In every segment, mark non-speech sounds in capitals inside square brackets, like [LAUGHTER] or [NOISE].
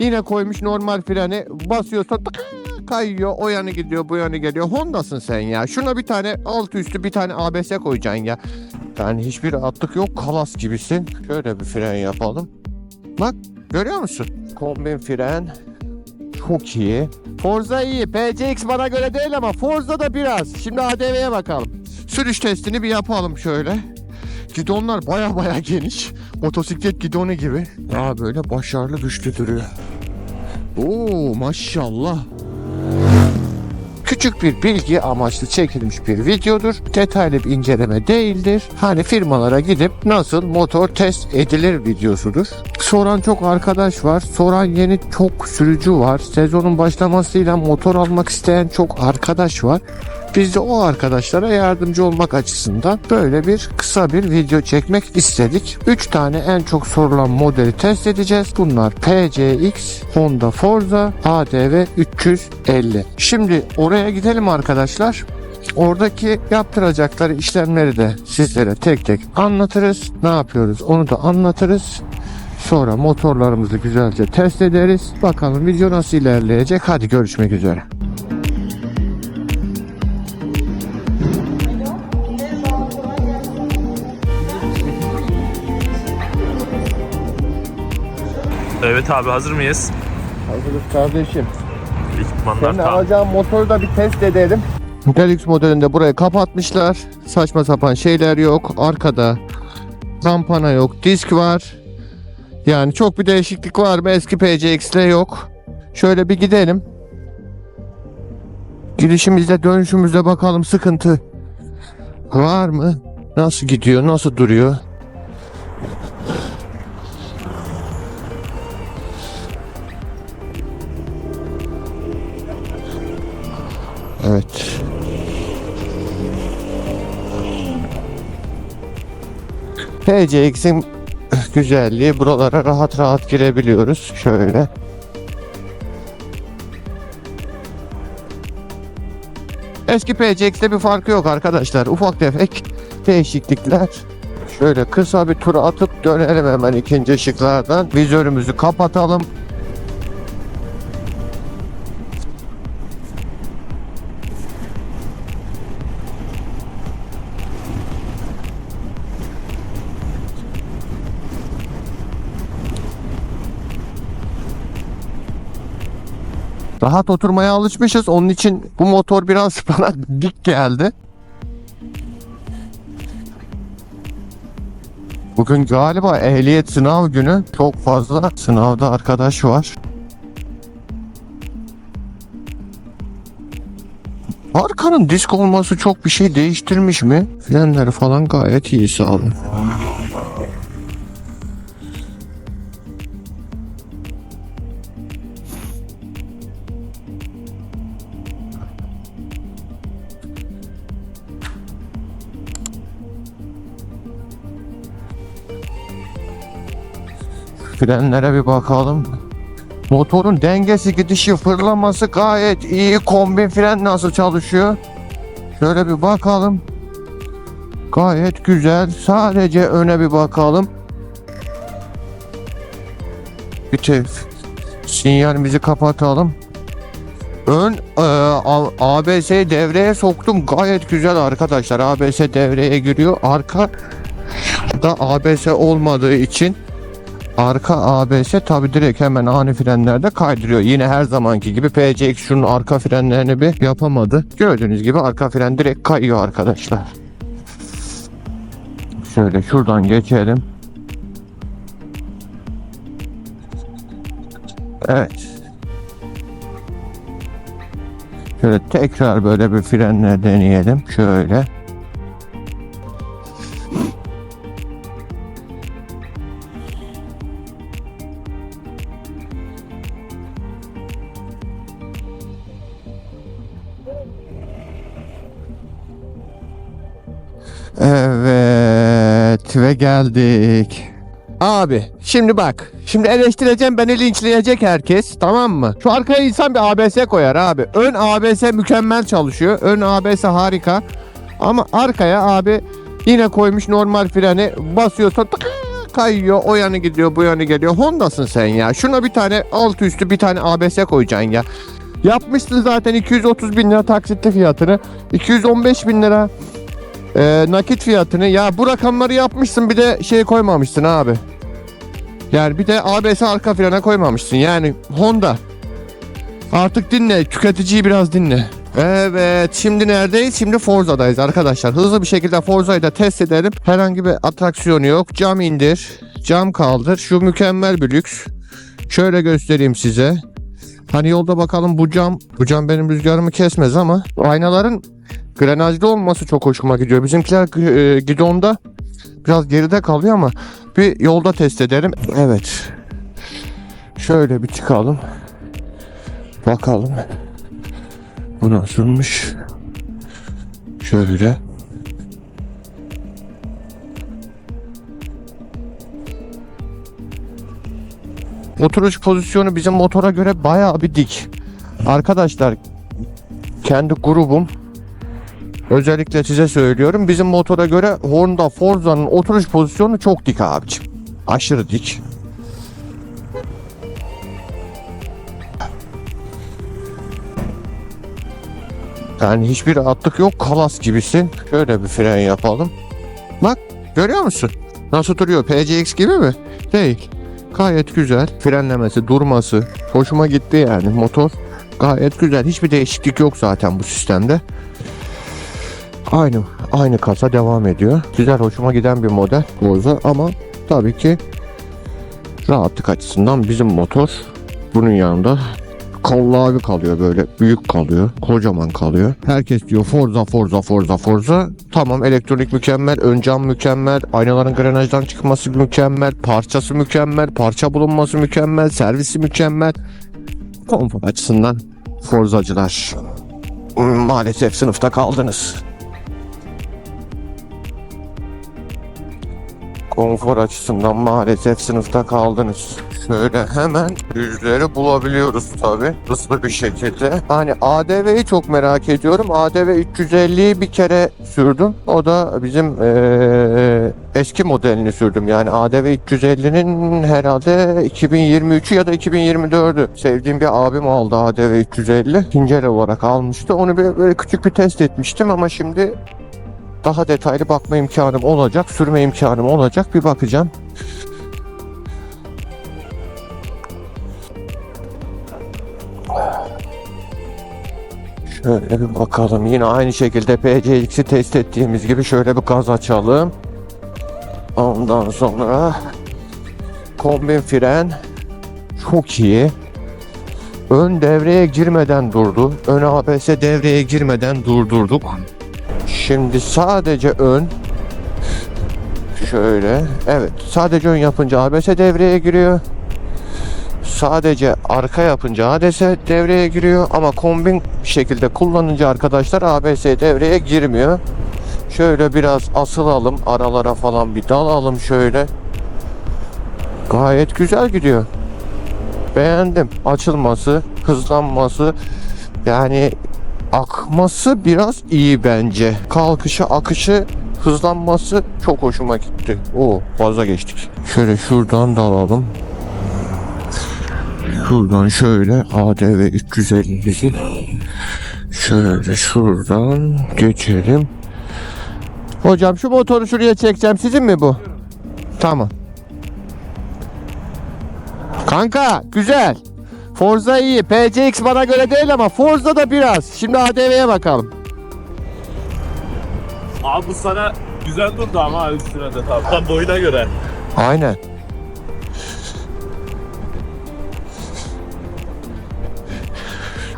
Yine koymuş normal freni basıyorsa kayıyor. O yanı gidiyor bu yanı geliyor. Honda'sın sen ya. Şuna bir tane alt üstü bir tane ABS koyacaksın ya. Yani hiçbir atlık yok. Kalas gibisin. Şöyle bir fren yapalım. Bak görüyor musun? Kombin fren. Çok iyi. Forza iyi. PCX bana göre değil ama Forza da biraz. Şimdi ADV'ye bakalım. Sürüş testini bir yapalım şöyle. Gidonlar baya baya geniş. Motosiklet gidonu gibi. Daha böyle başarılı güçlü duruyor. Oo maşallah. Küçük bir bilgi amaçlı çekilmiş bir videodur. Detaylı bir inceleme değildir. Hani firmalara gidip nasıl motor test edilir videosudur. Soran çok arkadaş var. Soran yeni çok sürücü var. Sezonun başlamasıyla motor almak isteyen çok arkadaş var. Biz de o arkadaşlara yardımcı olmak açısından böyle bir kısa bir video çekmek istedik. 3 tane en çok sorulan modeli test edeceğiz. Bunlar PCX, Honda Forza, ADV 350. Şimdi oraya gidelim arkadaşlar. Oradaki yaptıracakları işlemleri de sizlere tek tek anlatırız. Ne yapıyoruz onu da anlatırız. Sonra motorlarımızı güzelce test ederiz. Bakalım video nasıl ilerleyecek. Hadi görüşmek üzere. Evet abi hazır mıyız? Hazırız kardeşim. Ekipmanlar Senin tamam. alacağın motoru da bir test edelim. Deluxe modelinde burayı kapatmışlar. Saçma sapan şeyler yok. Arkada kampana yok. Disk var. Yani çok bir değişiklik var mı? Eski PCX'le yok. Şöyle bir gidelim. Girişimizde dönüşümüzde bakalım sıkıntı var mı? Nasıl gidiyor? Nasıl duruyor? Evet. PCX'in güzelliği buralara rahat rahat girebiliyoruz. Şöyle. Eski PCX'te bir farkı yok arkadaşlar. Ufak tefek değişiklikler. Şöyle kısa bir tur atıp dönelim hemen ikinci ışıklardan. Vizörümüzü kapatalım. Rahat oturmaya alışmışız. Onun için bu motor biraz [LAUGHS] bana dik geldi. Bugün galiba ehliyet sınav günü. Çok fazla sınavda arkadaş var. Arkanın disk olması çok bir şey değiştirmiş mi? Frenleri falan gayet iyi sağlam. Frenlere bir bakalım. Motorun dengesi gidişi fırlaması gayet iyi. Kombin fren nasıl çalışıyor? Şöyle bir bakalım. Gayet güzel. Sadece öne bir bakalım. Bir te sinyalimizi kapatalım. Ön e, A- ABS'yi devreye soktum. Gayet güzel arkadaşlar. ABS devreye giriyor. Arka da ABS olmadığı için Arka ABS tabi direkt hemen ani frenlerde kaydırıyor. Yine her zamanki gibi PCX şunun arka frenlerini bir yapamadı. Gördüğünüz gibi arka fren direkt kayıyor arkadaşlar. Şöyle şuradan geçelim. Evet. Şöyle tekrar böyle bir frenle deneyelim. Şöyle. Ve geldik. Abi şimdi bak. Şimdi eleştireceğim beni linçleyecek herkes tamam mı? Şu arkaya insan bir ABS koyar abi. Ön ABS mükemmel çalışıyor. Ön ABS harika. Ama arkaya abi yine koymuş normal freni basıyorsa tık kayıyor o yanı gidiyor bu yanı geliyor. Honda'sın sen ya. Şuna bir tane alt üstü bir tane ABS koyacaksın ya. Yapmışsın zaten 230 bin lira taksitli fiyatını. 215 bin lira e, nakit fiyatını. Ya bu rakamları yapmışsın bir de şey koymamışsın abi. Yani bir de ABS arka frene koymamışsın. Yani Honda. Artık dinle. Tüketiciyi biraz dinle. Evet şimdi neredeyiz? Şimdi Forza'dayız arkadaşlar. Hızlı bir şekilde Forza'yı da test edelim. Herhangi bir atraksiyonu yok. Cam indir. Cam kaldır. Şu mükemmel bir lüks. Şöyle göstereyim size. Hani yolda bakalım bu cam. Bu cam benim rüzgarımı kesmez ama aynaların grenajlı olması çok hoşuma gidiyor. Bizimkiler e, gidonda biraz geride kalıyor ama bir yolda test edelim. Evet. Şöyle bir çıkalım. Bakalım. Bu nasılmış? Şöyle. Oturuş pozisyonu bizim motora göre bayağı bir dik. Arkadaşlar kendi grubum özellikle size söylüyorum. Bizim motora göre Honda Forza'nın oturuş pozisyonu çok dik abicim. Aşırı dik. Yani hiçbir rahatlık yok. Kalas gibisin. Şöyle bir fren yapalım. Bak görüyor musun? Nasıl duruyor? PCX gibi mi? Değil. Gayet güzel. Frenlemesi, durması. Hoşuma gitti yani motor. Gayet güzel. Hiçbir değişiklik yok zaten bu sistemde. Aynı aynı kasa devam ediyor. Güzel hoşuma giden bir model Forza ama tabii ki rahatlık açısından bizim motor bunun yanında kallavi kalıyor böyle büyük kalıyor kocaman kalıyor. Herkes diyor Forza Forza Forza Forza. Tamam elektronik mükemmel ön cam mükemmel aynaların grenajdan çıkması mükemmel parçası mükemmel parça bulunması mükemmel servisi mükemmel. Konfor açısından Forzacılar maalesef sınıfta kaldınız konfor açısından maalesef sınıfta kaldınız. Şöyle hemen yüzleri bulabiliyoruz tabi hızlı bir şekilde. Hani ADV'yi çok merak ediyorum. ADV 350'yi bir kere sürdüm. O da bizim eee, eski modelini sürdüm. Yani ADV 350'nin herhalde 2023'ü ya da 2024'ü. Sevdiğim bir abim aldı ADV 350. İkinci olarak almıştı. Onu bir, böyle küçük bir test etmiştim ama şimdi daha detaylı bakma imkanım olacak, sürme imkanım olacak. Bir bakacağım. Şöyle bir bakalım. Yine aynı şekilde PCX'i test ettiğimiz gibi şöyle bir gaz açalım. Ondan sonra kombin fren çok iyi. Ön devreye girmeden durdu. Ön ABS devreye girmeden durdurduk. Şimdi sadece ön şöyle evet sadece ön yapınca ABS devreye giriyor. Sadece arka yapınca ABS devreye giriyor ama kombin şekilde kullanınca arkadaşlar ABS devreye girmiyor. Şöyle biraz asılalım aralara falan bir dalalım şöyle. Gayet güzel gidiyor. Beğendim. Açılması, hızlanması yani akması biraz iyi bence. Kalkışı, akışı, hızlanması çok hoşuma gitti. Oo, fazla geçtik. Şöyle şuradan da alalım. Şuradan şöyle ADV 350'si. Şöyle şuradan geçelim. Hocam şu motoru şuraya çekeceğim. Sizin mi bu? Tamam. Kanka güzel. Forza iyi. PCX bana göre değil ama Forza da biraz. Şimdi ADV'ye bakalım. Abi bu sana güzel durdu ama üstüne de tabii. Tam boyuna göre. Aynen.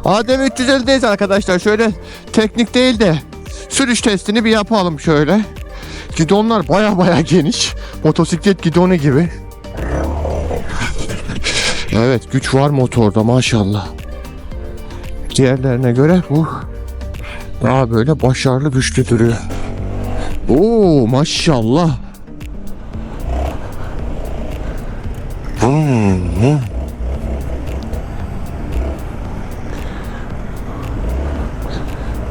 ADV 350'deyiz arkadaşlar. Şöyle teknik değil de sürüş testini bir yapalım şöyle. Gidonlar baya baya geniş. Motosiklet gidonu gibi. Evet güç var motorda maşallah. Diğerlerine göre bu daha böyle başarılı güçlü duruyor. Oo maşallah. Hmm.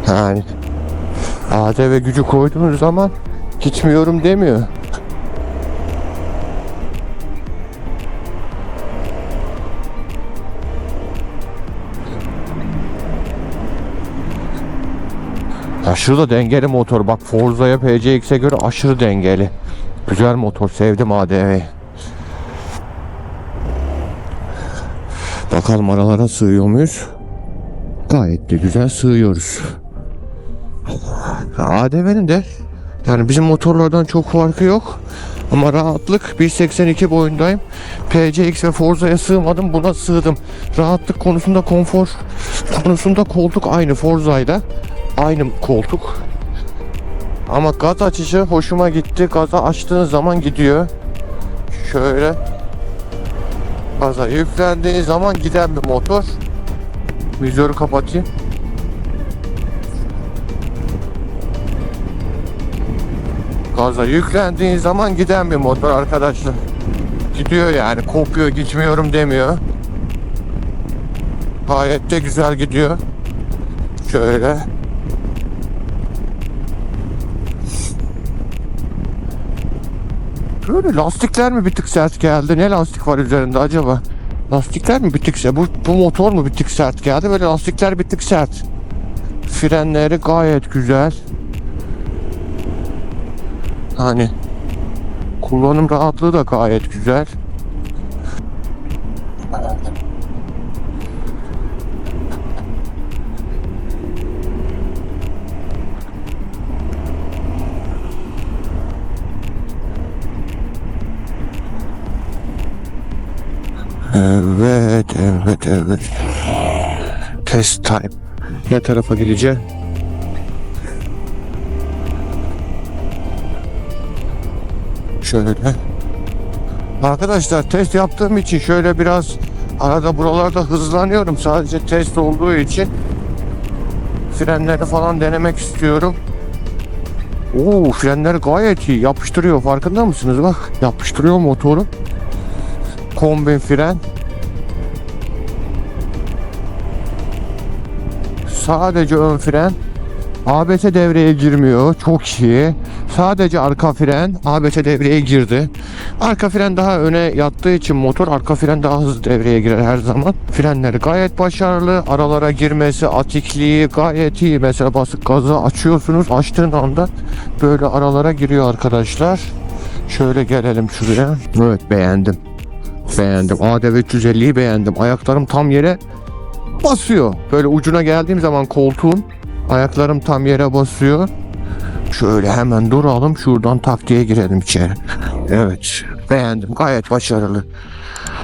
Yani ADV gücü koyduğunuz zaman gitmiyorum demiyor. Aşırı da dengeli motor. Bak Forza'ya PCX'e göre aşırı dengeli. Güzel motor. Sevdim ADV'yi. Bakalım aralara sığıyor muyuz? Gayet de güzel sığıyoruz. ADV'nin de yani bizim motorlardan çok farkı yok. Ama rahatlık 1.82 boyundayım. PCX ve Forza'ya sığmadım. Buna sığdım. Rahatlık konusunda konfor konusunda koltuk aynı Forza'yla. Aynı koltuk. Ama gaz açışı hoşuma gitti. Gaza açtığın zaman gidiyor. Şöyle gaza yüklendiği zaman giden bir motor. Vizörü kapatayım. Gaza yüklendiğin zaman giden bir motor arkadaşlar. Gidiyor yani kopuyor gitmiyorum demiyor. Gayet de güzel gidiyor. Şöyle. Böyle lastikler mi bir tık sert geldi? Ne lastik var üzerinde acaba? Lastikler mi bir tık sert? Bu, bu motor mu bir tık sert geldi? Böyle lastikler bir tık sert. Frenleri gayet güzel. Hani kullanım rahatlığı da gayet güzel. Evet, evet, evet. Test time. Ne tarafa gideceğim? Şöyle. Arkadaşlar test yaptığım için şöyle biraz arada buralarda hızlanıyorum. Sadece test olduğu için frenleri falan denemek istiyorum. Oo frenler gayet iyi. Yapıştırıyor farkında mısınız? Bak yapıştırıyor motoru. Kombin fren. Sadece ön fren. ABS devreye girmiyor. Çok iyi. Sadece arka fren ABS devreye girdi. Arka fren daha öne yattığı için motor arka fren daha hızlı devreye girer her zaman. Frenleri gayet başarılı. Aralara girmesi, atikliği gayet iyi. Mesela basıp gazı açıyorsunuz. Açtığın anda böyle aralara giriyor arkadaşlar. Şöyle gelelim şuraya. Evet beğendim. Beğendim. ADV 350'yi beğendim. Ayaklarım tam yere basıyor. Böyle ucuna geldiğim zaman koltuğun ayaklarım tam yere basıyor. Şöyle hemen duralım şuradan taktiğe girelim içeri. Evet beğendim gayet başarılı.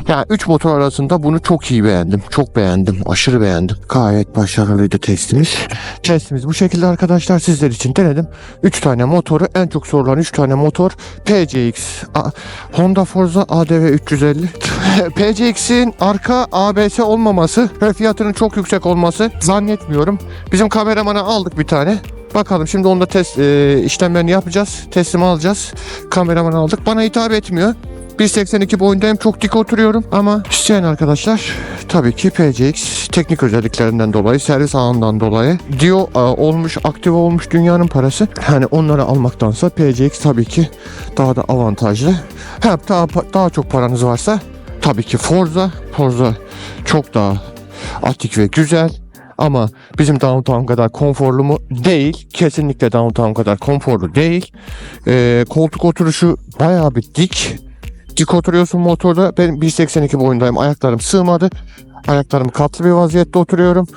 Yani 3 motor arasında bunu çok iyi beğendim. Çok beğendim. Aşırı beğendim. Gayet başarılıydı testimiz. Testimiz bu şekilde arkadaşlar sizler için denedim. 3 tane motoru en çok sorulan 3 tane motor PCX, A- Honda Forza ADV 350. PCX'in arka ABS olmaması ve fiyatının çok yüksek olması zannetmiyorum. Bizim kameramana aldık bir tane. Bakalım şimdi onda test e, işlemlerini yapacağız. Teslim alacağız. Kameraman aldık. Bana hitap etmiyor. 1.82 boyundayım. Çok dik oturuyorum. Ama isteyen arkadaşlar tabii ki PCX teknik özelliklerinden dolayı, servis ağından dolayı Dio e, olmuş, aktive olmuş dünyanın parası. Yani onları almaktansa PCX tabii ki daha da avantajlı. Ha, daha, daha çok paranız varsa tabii ki Forza. Forza çok daha atik ve güzel. Ama bizim downtown kadar konforlu mu? Değil. Kesinlikle downtown kadar konforlu değil. Ee, koltuk oturuşu bayağı bir dik. Dik oturuyorsun motorda. Ben 1.82 boyundayım. Ayaklarım sığmadı. Ayaklarım katlı bir vaziyette oturuyorum.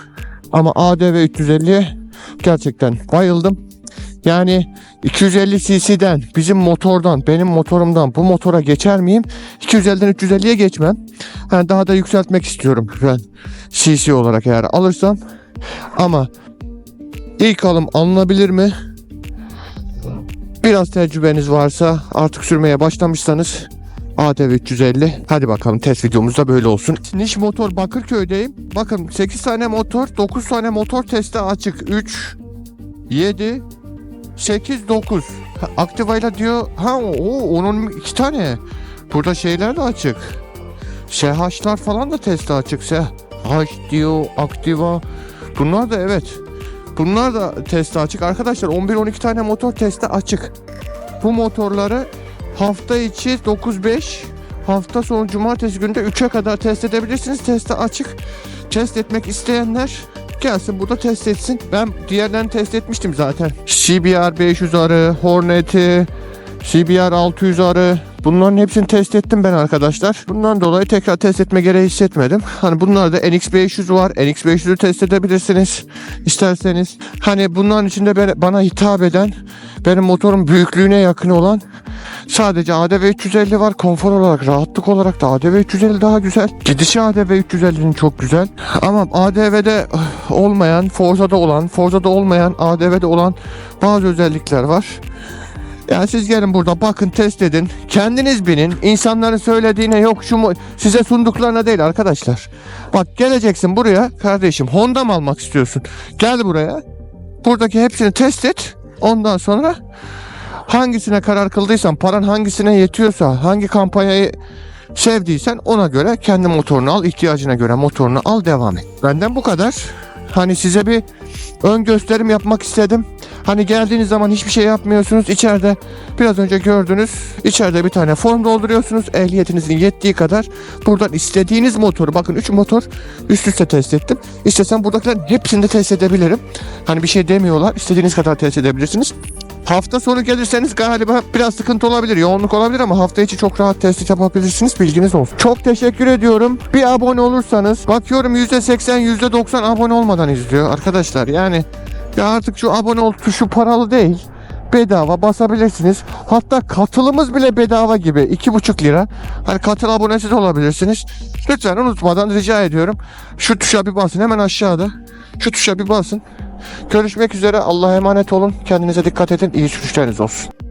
Ama ADV 350'ye gerçekten bayıldım. Yani 250 cc'den bizim motordan benim motorumdan bu motora geçer miyim? 250'den 350'ye geçmem. Yani daha da yükseltmek istiyorum ben cc olarak eğer alırsam. Ama ilk alım alınabilir mi? Biraz tecrübeniz varsa artık sürmeye başlamışsanız ATV 350. Hadi bakalım test videomuz da böyle olsun. Niş motor Bakırköy'deyim. Bakın 8 tane motor, 9 tane motor testi açık. 3, 7, 8, 9. Ha, Aktivayla diyor. Ha o onun iki tane. Burada şeyler de açık. SH'lar falan da testi açık. SH diyor, Aktiva. Bunlar da evet. Bunlar da testi açık. Arkadaşlar 11-12 tane motor testi açık. Bu motorları hafta içi 9-5 hafta sonu cumartesi günde 3'e kadar test edebilirsiniz. Testi açık. Test etmek isteyenler Gelsin burada test etsin. Ben diğerlerini test etmiştim zaten. CBR 500 arı, Hornet'i, CBR 600 arı. Bunların hepsini test ettim ben arkadaşlar. Bundan dolayı tekrar test etme gereği hissetmedim. Hani bunlarda NX500 var. NX500'ü test edebilirsiniz isterseniz. Hani bunların içinde bana hitap eden, benim motorun büyüklüğüne yakın olan sadece ADV 350 var. Konfor olarak, rahatlık olarak da ADV 350 daha güzel. Gidişi ADV 350'nin çok güzel. Ama ADV'de eh, olmayan, Forza'da olan, Forza'da olmayan, ADV'de olan bazı özellikler var. Yani siz gelin burada bakın test edin. Kendiniz binin. İnsanların söylediğine yok şu mu size sunduklarına değil arkadaşlar. Bak geleceksin buraya kardeşim Honda mı almak istiyorsun? Gel buraya. Buradaki hepsini test et. Ondan sonra hangisine karar kıldıysan paran hangisine yetiyorsa hangi kampanyayı sevdiysen ona göre kendi motorunu al ihtiyacına göre motorunu al devam et. Benden bu kadar. Hani size bir ön gösterim yapmak istedim. Hani geldiğiniz zaman hiçbir şey yapmıyorsunuz. İçeride biraz önce gördünüz. İçeride bir tane form dolduruyorsunuz. Ehliyetinizin yettiği kadar buradan istediğiniz motoru bakın 3 motor üst üste test ettim. İstesem buradakilerin hepsini de test edebilirim. Hani bir şey demiyorlar. İstediğiniz kadar test edebilirsiniz. Hafta sonu gelirseniz galiba biraz sıkıntı olabilir, yoğunluk olabilir ama hafta içi çok rahat test yapabilirsiniz. Bilginiz olsun. Çok teşekkür ediyorum. Bir abone olursanız bakıyorum %80, %90 abone olmadan izliyor arkadaşlar. Yani ya artık şu abone ol tuşu paralı değil. Bedava basabilirsiniz. Hatta katılımız bile bedava gibi. 2,5 lira. Hani katıl abonesi de olabilirsiniz. Lütfen unutmadan rica ediyorum. Şu tuşa bir basın hemen aşağıda. Şu tuşa bir basın. Görüşmek üzere. Allah'a emanet olun. Kendinize dikkat edin. İyi sürüşleriniz olsun.